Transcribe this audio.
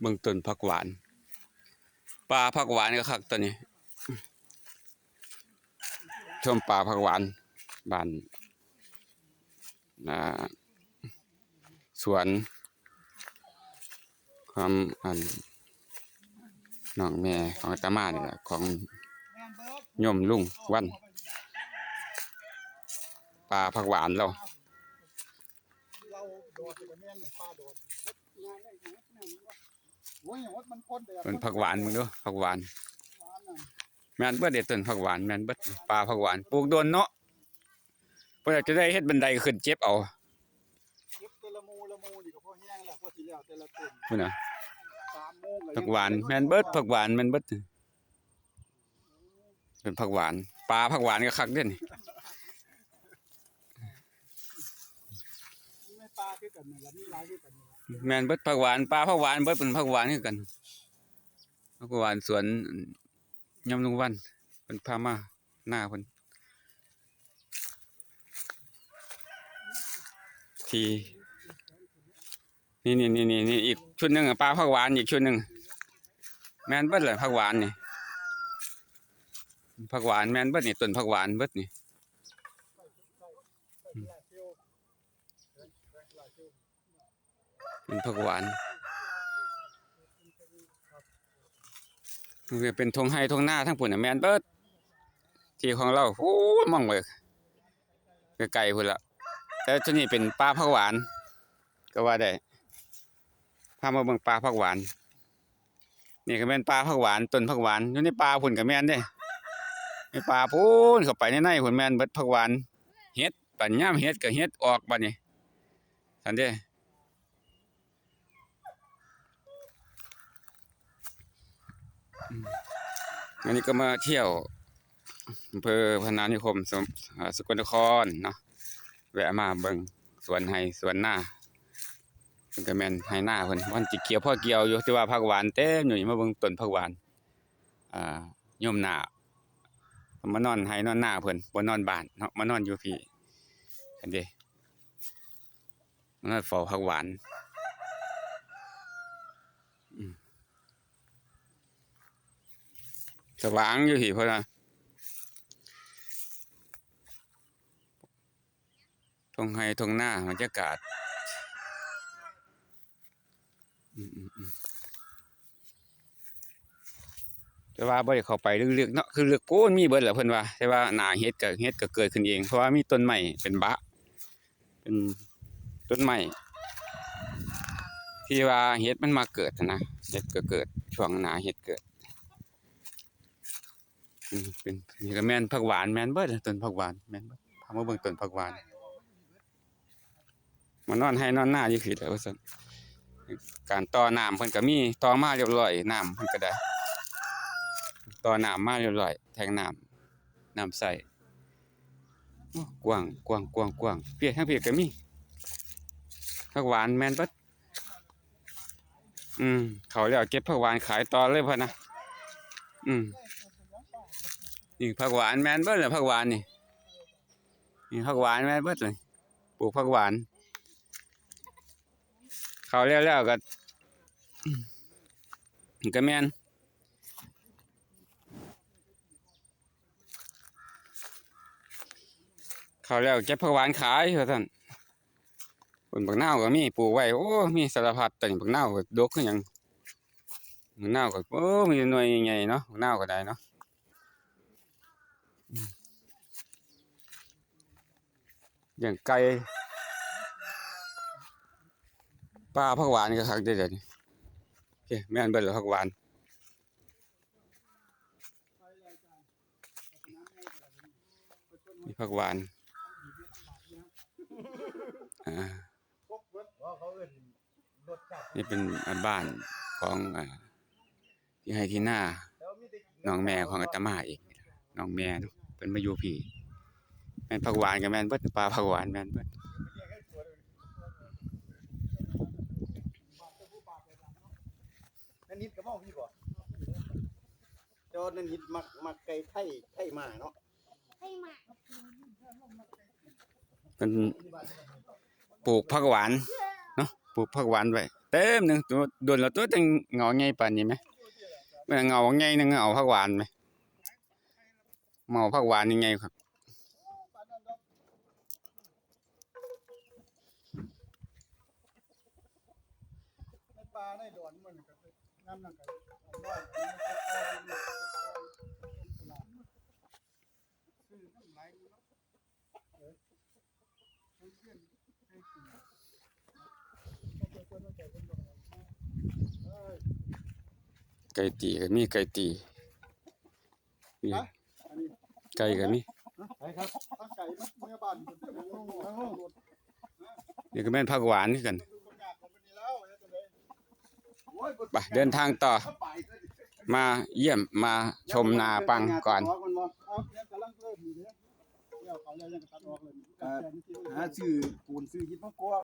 เบื้องต้นผักหวานปลาผักหวานก็คักตัวนี้ชมปลาผักหวานบ้านสวนความอันน้องแม่ของอามานี่แหละของโยมลุงวันปลาผักหวานเรา เราโดดกับแม่นป้าโดดโอ้ยหดมันพ่นไปเป็นผักหวานมึงดูผักหวานแม่นเบิดเด็ดต้นผักหวานแม่นเบิดปลาผักหวานปลูกโดนเนาะเพื่อจะได้เฮ็ดบันไดขึ้นเจ็บเอาเก็บแต่ละมูละมูนี่ก็พอแห้งแล้วพอสิแล้วแต่ละต้นพุ่นน่ะสามโมงผักหวานแม่นเบิดผักหวานแม่นเบิดเป็นผักหวาน ปลาผักหวานก็คักเด้นี่ ไม่ ปลาคือกันนี่ละมีหลายคือกันนี่ละแมนเบิดผักหวานปลาผักหวานเบิดเป็นผักหวานคือกันผักหวานสวนยำลุงวันเป็นพามาหน้าเพิ่นทีนี่นี่นี่นี่นี่อีกชุดหนึ่งปลาผักหวานอีกชุดหนึ่งแมนเบิดเลยผักหวานนี่ผักหวานแมนเบิดนี่ต้นผักหวานเบิดนี่ หลายเที่ยวหลายเที่ยว เป็นผักหวานเป็นทงไห้ทงหน้าทั้งปุ่นแมนเบิร์ดที่ของเราโอ้มองไปไกลๆพุ่นละแต่ตัวนี้เป็นปลาผักหวาน ก็ว่าได้พามาเบิ่งปลาผักหวาน นี่ก็แม่นปลาผักหวานต้นผักหวานอยู่ในปลาพุ่นก็แมนเด้ในปลาพุ่นเข้าไปในในพุ่นแมนเบิดผักหวานเฮ็ดปัญญามเฮ็ดก็เฮ็ดออกบัดนี้ซั่นเด้ วันนี้ก็มาเที่ยวอำเภอพนานิคมสสกลนครเนาะแวะมาเบิงสวนไห้สวนหน้าเพิ่นก็แมนไห้หน้าเพิ่นวันจิเกียวพ่อเกียวอยู่แต่ว่าผักหวานเต็มอยู่นี่มาเบิงต้นผักหวานอ่าโยมหน้ามานอนไห้นอนหน้าเพิ่นบ่นอนบ้านเนาะมานอนอยู่พี่อันเด้มานอนเฝ้าผักหวาน สว่างอยู่ที่เพิ่นน่ะทงไห้ทงหน้าบรรยากาศอืมๆแต่ว่าบ่ได้เข้าไปลึกๆเนาะคือลึกโก้นมีเบิดแหละเพิ่นว่าแต่ว่าหน้าเฮ็ดก็เฮ็ดก็เกิดขึ้นเองเพราะว่ามีต้นไม้เป็นบะ เป็นต้นไม้ที่ว่าเฮ็ดมันมาเกิดนะเฮ็ดก็เกิดช่วงหน้าเฮ็ดเกิด เป็นนี่ก็แม่นผักหวานแม่นเบิดต้นผักหวานแม่นเบิดพามาเบิ่งต้นผักหวานมานอนให้นอนหน้าอยู่ผิดแล้วว่าซั่นการต่อน้ำเพิ่นก็มีต่อมาเรียบร้อยน้ำเพิ่นก็ได้ต่อน้ำมาเรียบร้อยแทงน้ำน้ำใสโอ้กว้างกว้างกว้างกว้างเพียทางเพียก็มีผักหวานแม่นเบิดอืมเขาแล้วเก็บผักหวานขายต่อเลยพ่นนะอืม นี่ผักหวานแม่นเบิดเลยผักหวานนี่นี่ผักหวานแม่นเบิดเลยปลูกผักหวาน เขาแล้วแล้วก็ก็แม่นเขาแล้วเก็บผักหวานขายว่าซั่นผลบักนาวก็มีปลูกไว้โอ้มีสารพัดแต่บักนาวก็ดกคือหยังบักนาวก็โอ้มีหน่วยใหญ่เนาะบักนาวก็ได้เนาะ อย่างไก่ปลาผักหวานก็คักเด้เดี๋ยวนี้โอเคแม่นเบิดแล้วผักหวานมีผักหวานอ่าพวกเบิดว่านนี่เป็นบ้านของอ่าที่ให้ที่หน้าน้องแม่ของอาตมาเอีกน้องแม่เนาะเพิ่นมาอยู่พี่ แม่นผักหวานก็แม่นเบิดปลาผักหวานแม่นเบิดนั่นนิดก็มองพี่บ่จอนั่นนิดมักมักไก่ไทยไทยมาเนาะให้หมาเป็นปลูกผักหวานเนาะปลูกผักหวานไว้เต็มหนึงตัวโดนแล้วตัวจังเงาใหญ่ปานนี้ไหมแม่นเงาใหญ่นึงเงาผักหวานไหมเมาผักหวานยังไงครับ ปลาในดอนมันก็น้ำนั่นก็น้อยซื้อน้ำไหลเนาะเออมันเพื่อนให้กินต้องเปิดเปิดเปิดเปิดเปิดเอ้ยไก่ตีก็มีไก่ตีนี่ฮะอันนี้ไก่ก็มีไปครับตั้งไก่มาเมื่อบ้านผมจะไปลงลงลง นี่ก็แม่นผักหวานคือกันดูประกาศของมันนี่แล้วเฮ็ดจังได๋โอ้ยบ่ ไปเดินทางต่อ มาเยี่ยมมาชมนาปังก่อน หาซื้อปูนซื้อยิ้มะกอ